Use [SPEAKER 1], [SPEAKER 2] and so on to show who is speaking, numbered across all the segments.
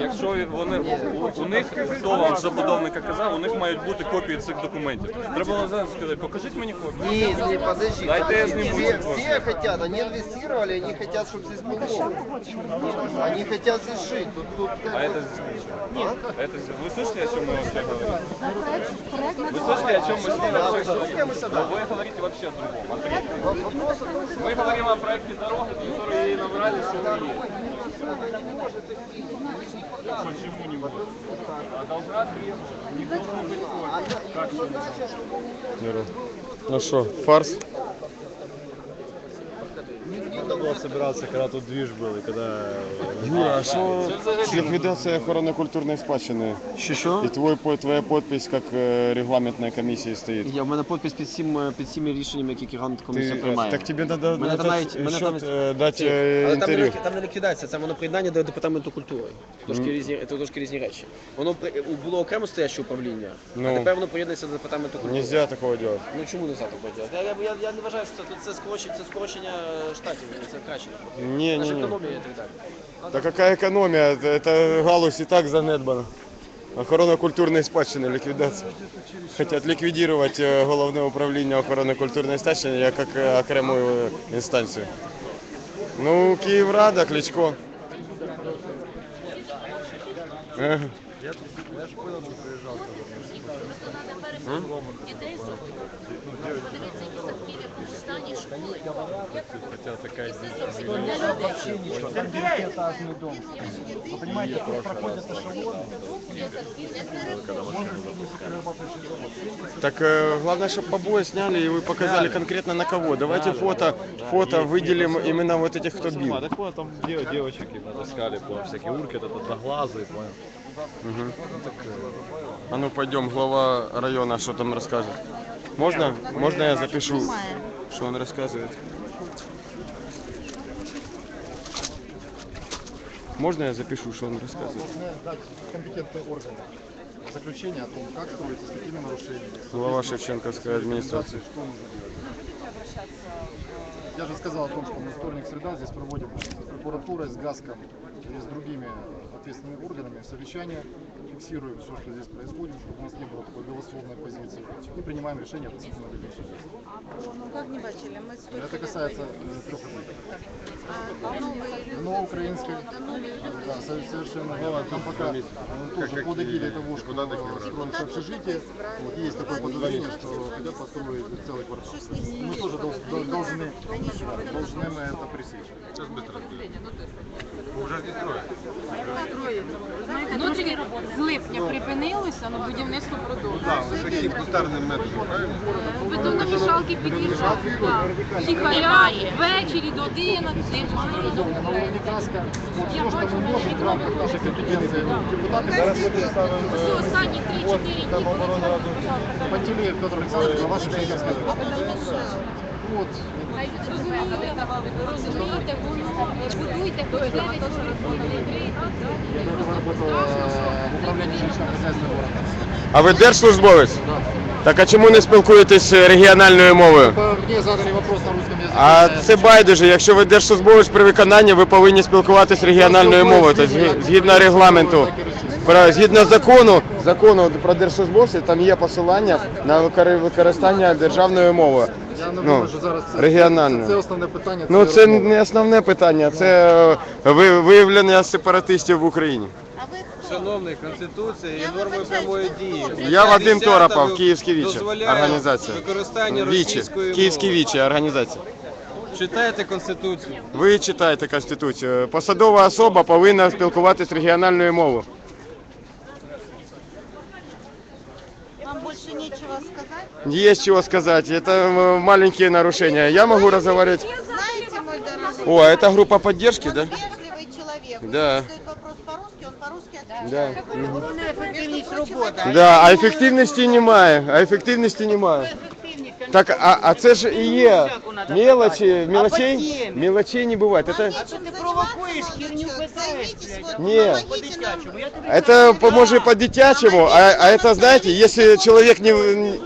[SPEAKER 1] Якщо вони у, у них, хто вам з забудовника казав, у них мають бути копії цих документів. Треба було зараз сказати, покажіть мені копію.
[SPEAKER 2] Нет, не подожди.
[SPEAKER 1] Дайте я сниму.
[SPEAKER 2] Все, все хотят, они инвестировали, они хотят, чтобы здесь было. Они хотят здесь жить. Тут, тут как
[SPEAKER 1] А
[SPEAKER 2] бы-
[SPEAKER 1] это здесь. А это здесь. Вы слышали, о чем мы вообще говорим? Вы слышали, о чем мы с ним
[SPEAKER 2] Да,
[SPEAKER 1] вообще
[SPEAKER 2] вы слышали, мы
[SPEAKER 1] говорим? Но вы говорите вообще о другом.
[SPEAKER 2] что
[SPEAKER 1] Мы говорим о проекте дороги, которые набрали, что вы. Почему не может? А должна требовать. Не должен быть копия.
[SPEAKER 3] Ну що, фарс?
[SPEAKER 4] Надо было собираться, когда тут движ был, и когда...
[SPEAKER 3] Юра, а що з ліквідацією охорони культурної спадщини?
[SPEAKER 5] Що що?
[SPEAKER 3] І твой, по- твоя подпись як е, регламентної комісії стоїть.
[SPEAKER 5] Я в мене підпис під всім е, під всіми рішеннями, які Грант комісія
[SPEAKER 3] Ти,
[SPEAKER 5] приймає.
[SPEAKER 3] так тобі треба
[SPEAKER 5] Мене там навіть- мене там-
[SPEAKER 3] дати
[SPEAKER 5] Але
[SPEAKER 3] е,
[SPEAKER 5] там не,
[SPEAKER 3] інтерв'ю.
[SPEAKER 5] лік- там не ліквідація, це воно приєднання до департаменту культури. Трошки різні, це трошки різні речі. Воно при- було окремо стояще управління,
[SPEAKER 3] Ну.
[SPEAKER 5] а тепер воно приєднується до департаменту культури.
[SPEAKER 3] Нельзя такого робити.
[SPEAKER 5] Ну чому не завтра робити? Я, я, я, я не вважаю, що це, це, скорочення, це скорочення штатів, це краще.
[SPEAKER 3] Ні,
[SPEAKER 5] Наша
[SPEAKER 3] ні, ні.
[SPEAKER 5] економія і так далі.
[SPEAKER 3] Та яка економія? Це- Це галузь і так занедбана. Охорона культурної спадщини, ліквідація. Хотять ліквідувати е, головне управління охорони культурної спадщини як ок- е, окрему е, інстанцію. Ну, Київрада, Кличко. Ага.
[SPEAKER 6] Дітей подивіться, які садки, в якому стані школи.
[SPEAKER 4] Хотя такая здесь...
[SPEAKER 6] Вы понимаете, тут проходят эшелоны.
[SPEAKER 3] Так э, главное, чтобы побои сняли и вы показали конкретно на кого. Давайте фото, фото выделим именно вот этих, кто бил.
[SPEAKER 4] А так вот там дев- девочек им натаскали, понял, всякие урки, этот одноглазый, понял.
[SPEAKER 3] А ну пойдем, глава района что там расскажет. Можно? Можно я запишу, что он рассказывает? Можно я запишу, что он рассказывает?
[SPEAKER 7] дать компетентные органы заключение о том, как строится, с какими нарушениями.
[SPEAKER 3] Глава Шевченковской администрации.
[SPEAKER 7] Что нужно делать. Я же сказал о том, что мы вторник, среда здесь проводим с прокуратурой, с ГАСКом и с другими ответственными органами совещания, фиксируем все, что здесь происходит, чтобы у нас не было такой голословной позиции. И принимаем решение относительно дальнейших действий.
[SPEAKER 8] Ну, как не бачили, ми столько
[SPEAKER 7] Это касается э, трех объектов.
[SPEAKER 8] А новые
[SPEAKER 7] Но украинской, да, со- совершенно верно. Там пока э, тоже под эгидой того, что строится общежитие, вот есть такое подозрение, что хотят построить целый квартал. Мы тоже дол- дол- должны, должны мы это пресечь.
[SPEAKER 9] Внутрішні з липня припинилося, але будівництво продовжується.
[SPEAKER 4] Таким кустарным методом, правильно?
[SPEAKER 9] Бетономішалки під'їжджають. так. Всі халять ввечері до 11.
[SPEAKER 7] На уровне ГАСКа, вот все, что мы можем в рамках нашей компетенции депутаты,
[SPEAKER 9] Всі останні 3-4 дні.
[SPEAKER 7] Пантелеев Петр Александрович, глава Шевченковской. Вот,
[SPEAKER 9] Розумієте, розумієте, воно будуйте хоч 9 років.
[SPEAKER 7] я тоже работал э, в управлении жилищного хозяйства города.
[SPEAKER 3] А ви держслужбовець? Так а чому не спілкуєтесь е, регіональною мовою?
[SPEAKER 7] Э, Мне задали вопрос на русском языке.
[SPEAKER 3] А
[SPEAKER 7] Я
[SPEAKER 3] це байдуже, якщо ви держслужбовець при виконанні, ви повинні спілкуватись регіональною мовою, тобто згі- згідно регламенту. Про згідно закону, закону про держслужбовців, там є посилання на викори- використання державної мови.
[SPEAKER 7] Я не
[SPEAKER 3] Ну,
[SPEAKER 7] що зараз це,
[SPEAKER 3] регіональне.
[SPEAKER 7] це основне питання.
[SPEAKER 3] Ну це
[SPEAKER 7] розмова.
[SPEAKER 3] не основне питання, це е, ви- виявлення сепаратистів в Україні.
[SPEAKER 2] Шановний, Конституція і норми прямої дії.
[SPEAKER 3] Я Вадим
[SPEAKER 2] 10
[SPEAKER 3] Торопов, Київський Вічі,
[SPEAKER 2] дозволяє
[SPEAKER 3] організація.
[SPEAKER 2] Використання
[SPEAKER 3] Вічі,
[SPEAKER 2] російської
[SPEAKER 3] Київський. Вічі, організація.
[SPEAKER 2] Читайте Конституцію.
[SPEAKER 3] Ви читаєте Конституцію. Посадова особа повинна спілкуватись регіональною мовою.
[SPEAKER 8] Вам більше нічого сказати?
[SPEAKER 3] Есть чего сказать. Это м, маленькие нарушения. Я могу разговаривать.
[SPEAKER 8] Знаете, мой дорогой,
[SPEAKER 3] О, а это группа поддержки,
[SPEAKER 8] он
[SPEAKER 3] да?
[SPEAKER 8] вежливый человек.
[SPEAKER 3] Да.
[SPEAKER 8] Если стоит вопрос по-русски, он по-русски отвечает.
[SPEAKER 3] Да. Мгм.
[SPEAKER 8] Эффективность работы.
[SPEAKER 3] Да, а ефективності немає. А ефективності немає. Так, а, а це ж і є мелочі, мелочей, мелочей не буває. Это,
[SPEAKER 8] Что ты провокуешь, херню пытаешься?
[SPEAKER 3] Не. это по- может по-дитячему, а, а это, знаете, если человек не... не-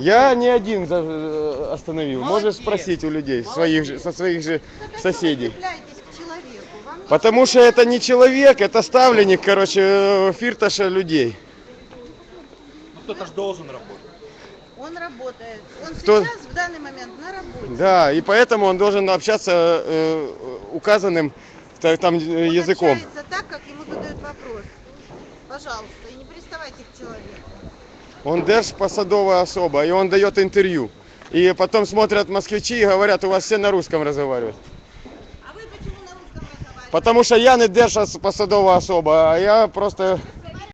[SPEAKER 3] Я не один за- остановил. Можешь спросить у людей, своих же, со своих же соседей.
[SPEAKER 8] Цепляйтесь к
[SPEAKER 3] Потому что это не человек, это ставленник, короче, э, фирташа людей.
[SPEAKER 4] Кто-то ж должен работать.
[SPEAKER 8] Он работает. Он
[SPEAKER 3] Кто?
[SPEAKER 8] сейчас, в данный момент, на работе.
[SPEAKER 3] Да, и поэтому он должен общаться э, указанным та- там э,
[SPEAKER 8] Он
[SPEAKER 3] языком.
[SPEAKER 8] общается так, как ему задают вопрос. Пожалуйста, и не приставайте к человеку.
[SPEAKER 3] Он держпосадовая особа, и он дает интервью. И потом смотрят москвичи и говорят, у вас все на русском разговаривают.
[SPEAKER 8] А вы почему на русском разговариваете?
[SPEAKER 3] Потому что я не держпосадова особа, а я просто